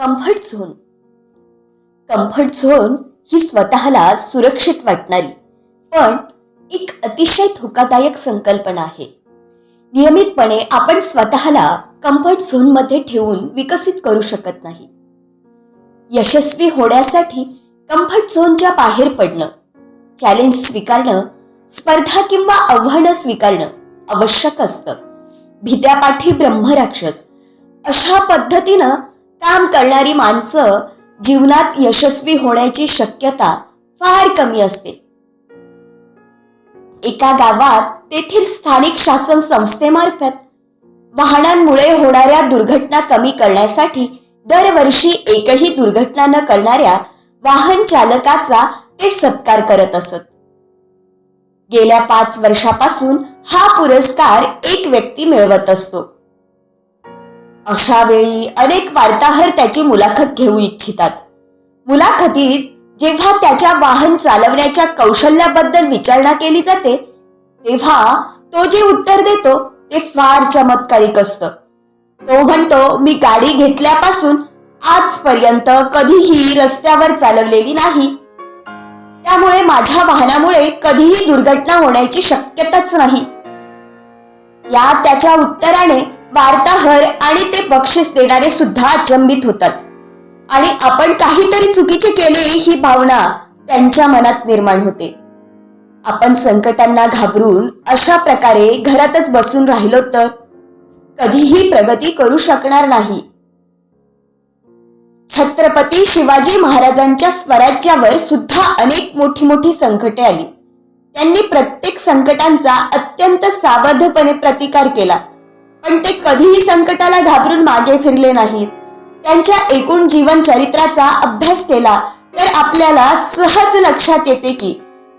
Comfort zone comfort zone ही स्वतःला सुरक्षित वाटणारी पण एक अतिशय धोकादायक संकल्पना आहे. नियमितपणे आपण स्वतःला कम्फर्ट झोनमध्ये ठेवून विकसित करू शकत नाही. यशस्वी होण्यासाठी कम्फर्ट झोनच्या बाहेर पडणं चॅलेंज स्वीकारणं स्पर्धा किंवा आव्हानं स्वीकारणं आवश्यक असतं. भीत्यापाठी ब्रह्मराक्षस अशा पद्धतीनं काम करणारी माणसं जीवनात यशस्वी होण्याची शक्यता फार कमी असते. एका गावात तेथील स्थानिक शासन संस्थेमार्फत वाहनांमुळे होणाऱ्या दुर्घटना कमी करण्यासाठी दरवर्षी एकही दुर्घटना न करणाऱ्या वाहन चालकाचा ते सत्कार करत असत. गेल्या पाच वर्षापासून हा पुरस्कार एक व्यक्ती मिळवत असतो. अशा वेळी अनेक वार्ताहर त्याची मुलाखत घेऊ इच्छितात. मुलाखतीत जेव्हा त्याच्या वाहन चालवण्याच्या कौशल्याबद्दल विचारणा केली जाते तेव्हा तो जे उत्तर देतो ते फार चमत्कारिक असतं. तो म्हणतो मी गाडी घेतल्यापासून आजपर्यंत कधीही रस्त्यावर चालवलेली नाही. त्यामुळे माझ्या वाहनामुळे कधीही दुर्घटना होण्याची शक्यताच नाही. या त्याच्या उत्तराने वार्ताहर आणि ते बक्षीस देणारे सुद्धा अचंबित होतात. आणि आपण काहीतरी चुकीचे केले ही भावना त्यांच्या मनात निर्माण होते. आपण संकटांना घाबरून अशा प्रकारे घरातच बसून राहिलो तर कधीही प्रगती करू शकणार नाही. छत्रपती शिवाजी महाराजांच्या स्वराज्यावर सुद्धा अनेक मोठी मोठी संकटे आली. त्यांनी प्रत्येक संकटांचा अत्यंत सावधपणे प्रतिकार केला. पण ते कधीही संकटाला घाबरून मागे फिरले नाहीत. त्यांच्या एकूण जीवन चरित्राचा अभ्यास केला तर आपल्याला सहज लक्षात येते की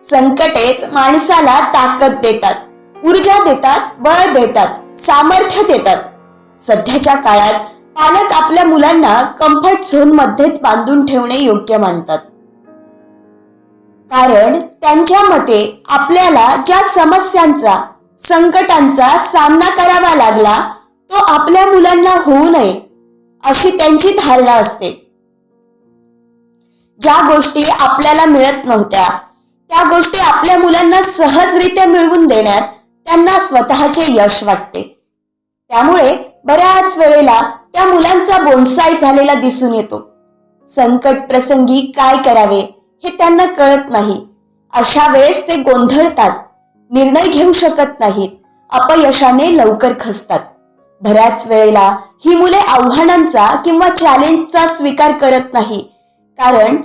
संकटेच माणसाला ताकद देतात ऊर्जा देतात बळ देतात सामर्थ्य देतात. सध्याच्या काळात पालक आपल्या मुलांना कम्फर्ट झोन मध्येच बांधून ठेवणे योग्य मानतात. कारण त्यांच्या मते आपल्याला ज्या समस्यांचा संकटांचा सामना करावा लागला तो आपल्या मुलांना होऊ नये अशी त्यांची धारणा असते. ज्या गोष्टी आपल्याला मिळत नव्हत्या त्या गोष्टी आपल्या मुलांना सहजरित्या मिळवून देण्यात त्यांना स्वतःचे यश वाटते. त्यामुळे बऱ्याच वेळेला त्या मुलांचा बोनसाय झालेला दिसून येतो. संकट प्रसंगी काय करावे हे त्यांना कळत नाही. अशा वेळेस ते गोंधळतात. निर्णय घेऊ शकत नाहीत. अपयशाने लवकर खसतात. बऱ्याच वेळेला ही मुले आव्हानांचा किंवा चॅलेंजचा स्वीकार करत नाही. कारण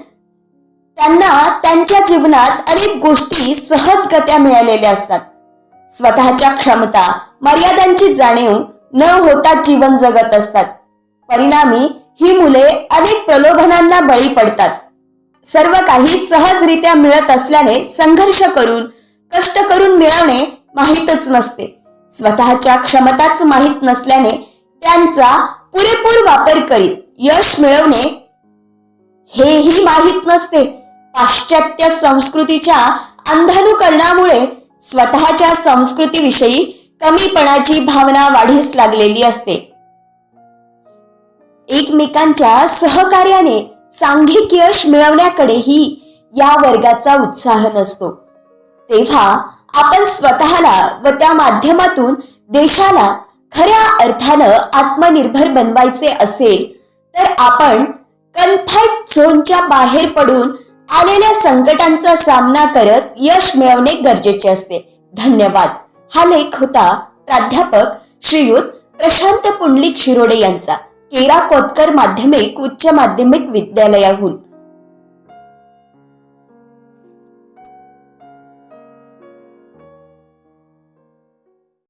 त्यांना त्यांच्या जीवनात अनेक गोष्टी सहजगत्या मिळालेल्या असतात. स्वतःच्या क्षमता मर्यादांची जाणीव न होता जीवन जगत असतात. परिणामी ही मुले अनेक प्रलोभनांना बळी पडतात. सर्व काही सहजरित्या मिळत असल्याने संघर्ष करून कष्ट करून मिळवणे माहीतच नसते. स्वतःच्या क्षमताच माहीत नसल्याने त्यांचा पुरेपूर वापर करीत यश मिळवणे हेही माहीत नसते. पाश्चात्य संस्कृतीच्या अंधानुकरणामुळे स्वतःच्या संस्कृतीविषयी कमीपणाची भावना वाढीस लागलेली असते. एकमेकांच्या सहकार्याने सांघिक यश मिळवण्याकडेही या वर्गाचा उत्साह नसतो. तेव्हा आपण स्वतःला व त्या माध्यमातून देशाला खऱ्या अर्थानं आत्मनिर्भर बनवायचे असेल तर आपण कन्फाईट झोनच्या बाहेर पडून आलेल्या संकटांचा सामना करत यश मिळवणे गरजेचे असते. धन्यवाद. हा लेख होता प्राध्यापक श्रीयुत प्रशांत पुंडलिक शिरोडे यांचा केरा कोतकर माध्यमिक उच्च माध्यमिक विद्यालयाहून.